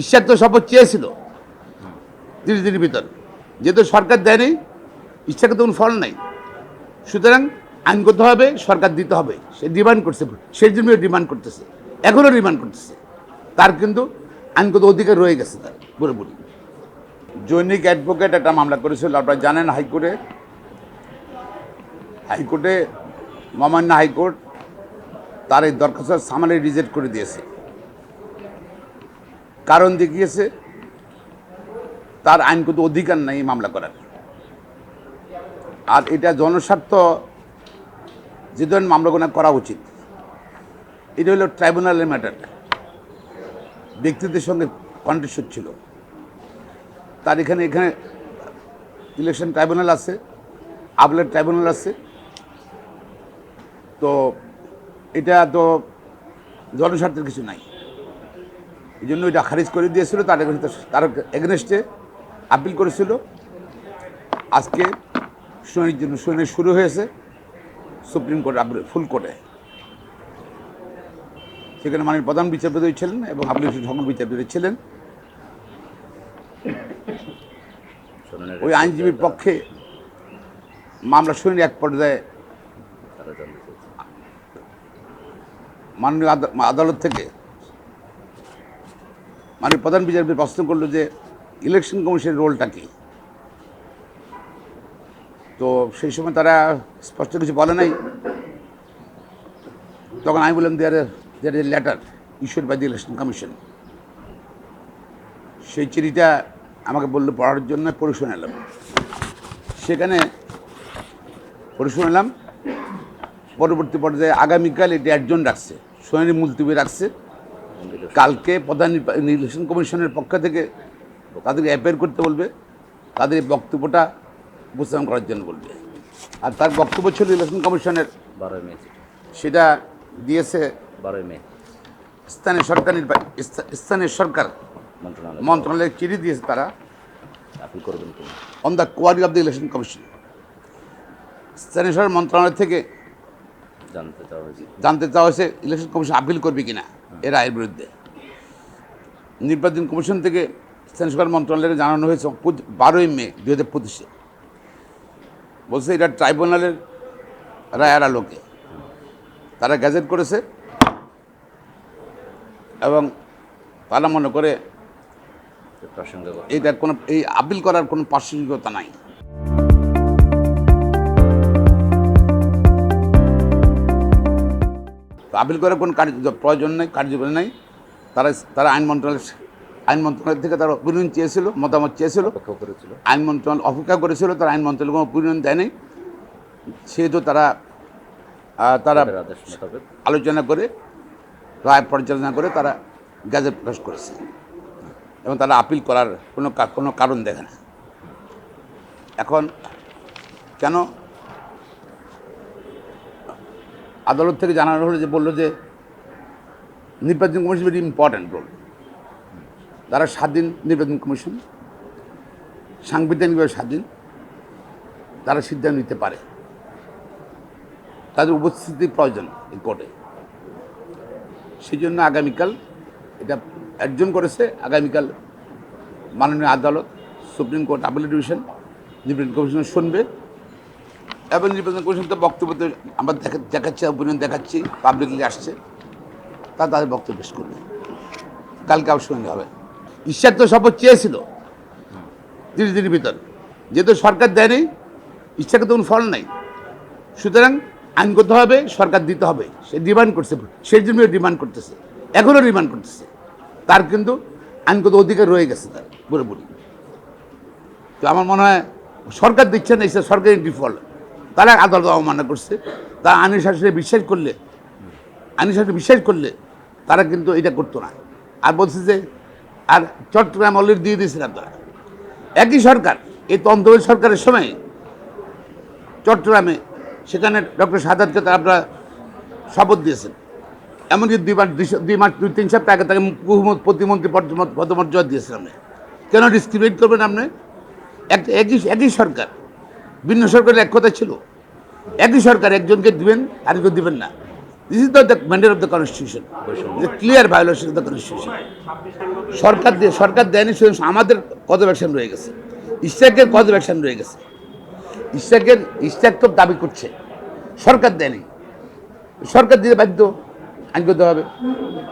ঈশ্বর তো শপথ চেয়েছিল তিরিশ দিনের ভিতর। যেহেতু সরকার দেয়নি ইচ্ছাকে তখন ফল নাই। সুতরাং আইন করতে হবে, সরকার দিতে হবে। সে ডিমান্ড করছে, সেই জন্য ডিমান্ড করতেছে। এখনও ডিমান্ড করতেছে। তার কিন্তু আইনগত অধিকার রয়ে গেছে তার, পুরোপুরি। জৈনিক অ্যাডভোকেট একটা মামলা করেছিল, আপনারা জানেন হাইকোর্টে? হাইকোর্টে মহামান্য হাইকোর্ট তার এই দরখাস্ত সামানে রিজেক্ট করে দিয়েছে। কারণ দেখিয়েছে, তার আইনগত অধিকার নাই মামলা করার। আর এটা জনস্বার্থ, যে ধরনের মামলাগুলো করা উচিত, এটা হলো ট্রাইব্যুনালের ম্যাটার। ব্যক্তিদের সঙ্গে কন্টেস্ট ছিল তার এখানে এখানে ইলেকশন ট্রাইব্যুনাল আছে আপলেট ট্রাইব্যুনাল আছে। তো এটা তো জনস্বার্থের কিছু নাই। এই জন্য ওইটা খারিজ করে দিয়েছিল তার তার এগেনস্টে আপিল করেছিল। আজকে শুনানির জন্য শুনানি শুরু হয়েছে সুপ্রিম কোর্ট আপিল ফুল কোর্টে। সেখানে মাননীয় প্রধান বিচারপতি ছিলেন এবং আপিল সকল বিচারপতি ছিলেন। ওই আইনজীবীর পক্ষে মামলা শুনানি এক পর্যায়ে মাননীয় আদালত থেকে মাননীয় প্রধান বিচারপতি প্রশ্ন করল যে ইলেকশন কমিশনের রোলটা কি? তো সেই সময় তারা স্পষ্ট কিছু বলে নাই। তখন আমি বললাম there there a letter issued by the election commission সেই চিঠিটা আমাকে বলল, পড়ার জন্য শুনে এলাম সেখানে শুনে এলাম পরবর্তী পর্যায়ে আগামীকাল এটি একজন রাখছে শুনানি মুলতবি রাখছে। কালকে প্রধান নির্বা- নির্বাচন কমিশনের পক্ষ থেকে তাদেরকে অ্যাপেয়ার করতে বলবে তাদের বক্তব্যটা উপস্থাপন করার জন্য বলবে। আর তার বক্তব্য ছিল ইলেকশন কমিশনের। বারোই মে। সেটা দিয়েছে বারোই মে। স্থানীয় সরকার স্থানীয় সরকার মন্ত্রণালয়। মন্ত্রণালয়ে চিঠি দিয়েছে তারা। আপিল করবেন on the query of the election commission স্থানীয় সরকার মন্ত্রণালয় থেকে জানতে চাওয়া হয়েছে। জানতে চাওয়া হয়েছে ইলেকশন কমিশন আপিল করবে কিনা। এর রায়ের বিরুদ্ধে। নির্বাচন কমিশন থেকে স্থানীয় সরকার মন্ত্রণালয়ে জানানো হয়েছে বারোই মে দু হাজার পঁচিশে। বলছে এটা ট্রাইব্যুনালের রায়ের আলোকে। তারা গ্যাজেট করেছে এবং তারা মনে করে এটার কোনো এই আপিল করার কোনো প্রাসঙ্গিকতা নাই। আপিল করার কোনো কার্য প্রয়োজন নেই কার্যকরী নেই। তারা তারা আইন মন্ত্রণালয় আইন মন্ত্রণালয় থেকে তারা অপিনিয়ন চেয়েছিল মতামত চেয়েছিল। করেছিল। আইন মন্ত্রণালয় অপেক্ষা করেছিল তারা আইন মন্ত্রণালয় কোনো অপিনিয়ন দেয়নি। সেহেতু তারা তারা আলোচনা করে রায় পর্যালোচনা করে তারা গ্যাজেট প্রকাশ করেছে। এবং তারা আপিল করার কোনো কোনো কারণ দেখে না। এখন কেন আদালত থেকে জানানো হলো যে বলল যে নির্বাচন কমিশন ভেরি ইম্পর্ট্যান্ট রোল তারা স্বাধীন নির্বাচন কমিশন, সাংবিধানিকভাবে স্বাধীন তারা সিদ্ধান্ত নিতে পারে। তাদের উপস্থিতি প্রয়োজন এই কোর্টে সেই জন্য আগামীকাল এটা একজন করেছে। আগামীকাল মাননীয় আদালত সুপ্রিম কোর্ট আপিল ডিভিশন নির্বাচন কমিশন শুনবে। এবং নির্বাচন কমিশন তো বক্তব্য আমরা দেখাচ্ছি অপিনিয়ন দেখাচ্ছি পাবলিকলি আসছে। তা তাদের বক্তব্য পেশ করবে। কালকে আবার শুনানি হবে। ঈশ্বর তো শপথ চেয়েছিল তিরিশ দিনের ভিতর। যেহেতু সরকার দেয়নি ইচ্ছাকে তখন ফল নাই। সুতরাং আইন করতে হবে, সরকার দিতে হবে। সে ডিমান্ড করছে সেই জন্য ডিমান্ড করতেছে। এখনও ডিমান্ড করতেছে। তার কিন্তু আইনগত অধিকার রয়ে গেছে তার, পুরোপুরি। তো আমার মনে হয় সরকার দিচ্ছে না সরকারি ডিফল্ট তারা আদালত অবমাননা করছে। তারা আইনি শাসনে বিশ্বাস করলে আইনি শাসনে বিশ্বাস করলে তারা কিন্তু এটা করতো না। আর বলছে যে, আর চট্টগ্রাম অলরেডি দিয়ে দিয়েছিলাম তারা একই সরকার, এই তন্ত্র সরকারের সময় চট্টগ্রামে সেখানে ডক্টর সাদাতকে তারা আপনারা শপথ দিয়েছেন। এমনকি দুই মাস, দুই- মাস, দুই, তিন সপ্তাহ আগে তাকে মুখ্যমন্ত্রী প্রতিমন্ত্রী পদ- পদমর্যাদা দিয়েছিলেন আপনি। কেন ডিসক্রিমিনেট করবেন আপনি? এক, একই একই সরকার। ভিন্ন সরকারের এক কথা ছিল। একই সরকার একজনকে দিবেন, আরেকজন দিবেন না। This is the mandate of the constitution clear violation of the constitution সরকার দিয়ে, সরকার দেয়নি, শুধু আমাদের কত ভ্যাকসিন রয়ে গেছে। ইস্টাকের কত ভ্যাকসিন রয়ে গেছে। ইস্টাকের ইস্টাক তো দাবি করছে। সরকার দেয়নি। সরকার দিতে বাধ্য আইন করতে হবে